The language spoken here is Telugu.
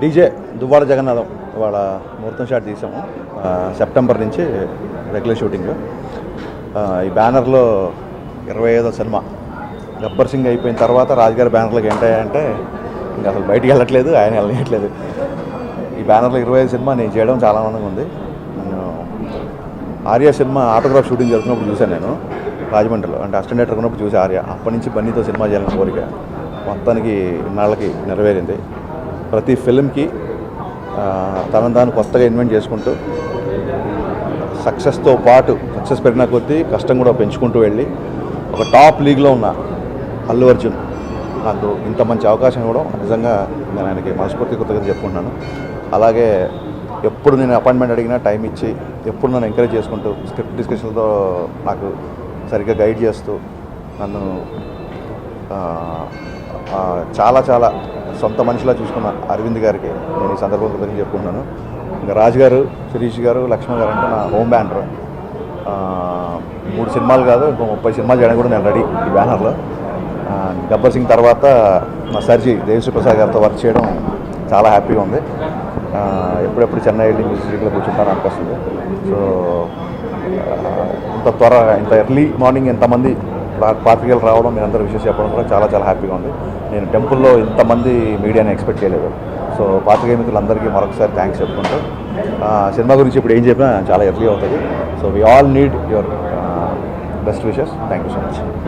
డీజే దువ్వాడ జగన్నాథం వాళ్ళ ముహూర్తం షాట్ తీసాము. సెప్టెంబర్ నుంచి రెగ్యులర్ షూటింగ్. ఈ బ్యానర్లో ఇరవై ఐదో సినిమా. గబ్బర్ సింగ్ అయిపోయిన తర్వాత రాజుగారి బ్యానర్లకు ఏంటంటే ఇంకా అసలు బయటికి వెళ్ళట్లేదు ఆయన వెళ్ళట్లేదు. ఈ బ్యానర్లో ఇరవై ఐదు సినిమా నేను చేయడం చాలా ఆనందంగా ఉంది. నేను ఆర్య సినిమా ఆటోగ్రాఫ్ షూటింగ్ జరుగుతున్నప్పుడు చూశాను నేను. రాజమండ్రిలో. అంటే అసిస్టెంట్ డైరెక్టర్ ఉన్నప్పుడు చూసి ఆర్య. అప్పటి నుంచి బన్నీతో సినిమా చేయాలని కోరిక మొత్తానికి ఇన్నాళ్ళకి నెరవేరింది. ప్రతి ఫిల్మ్కి తనను తాను కొత్తగా ఇన్వెంట్ చేసుకుంటూ సక్సెస్తో పాటు సక్సెస్ పెరిగిన కొద్దీ కష్టం కూడా పెంచుకుంటూ వెళ్ళి ఒక టాప్ లీగ్లో ఉన్న అల్లు అర్జున్ నాకు ఇంత మంచి అవకాశం ఇవ్వడం నిజంగా నేను ఆయనకి మనస్ఫూర్తి కృతజ్ఞత చెప్పుకుంటున్నాను. అలాగే ఎప్పుడు నేను అపాయింట్మెంట్ అడిగినా టైం ఇచ్చి ఎప్పుడు నన్ను ఎంకరేజ్ చేసుకుంటూ స్క్రిప్ట్ డిస్కషన్తో నాకు సరిగ్గా గైడ్ చేస్తూ నన్ను చాలా చాలా సొంత మనిషిలా చూసుకున్న అరవింద్ గారికి నేను ఈ సందర్భంగా కృతజ్ఞత చెప్పుకుంటున్నాను. ఇంకా రాజు గారు శిరీష్ గారు లక్ష్మణ్ గారు అంటే నా హోమ్ బ్యానర్. మూడు సినిమాలు కాదు ఇంకో ముప్పై సినిమాలు చేయడానికి కూడా నేను రెడీ ఈ బ్యానర్లో. గబ్బర్ సింగ్ తర్వాత మా సర్జీ దేవిశ్రీప్రసాద్ గారితో వర్క్ చేయడం చాలా హ్యాపీగా ఉంది. ఎప్పుడెప్పుడు చెన్నై వెళ్ళి మ్యూజిక్లో కూర్చుంటాను అనిపిస్తుంది. సో ఇంత త్వర ఇంత ఎర్లీ మార్నింగ్ ఎంతమంది పాత్రికలు రావడం మీరు అందరూ విషయం చెప్పడం కూడా చాలా చాలా హ్యాపీగా ఉంది. నేను టెంపుల్లో ఇంతమంది మీడియాని ఎక్స్పెక్ట్ చేయలేదు. సో పాత్రికేయ మిత్రులందరికీ మరొకసారి థ్యాంక్స్ చెప్పుకుంటూ సినిమా గురించి ఇప్పుడు ఏం చెప్పినా చాలా ఎర్లీ అవుతుంది. So we all need your best wishes thank you so much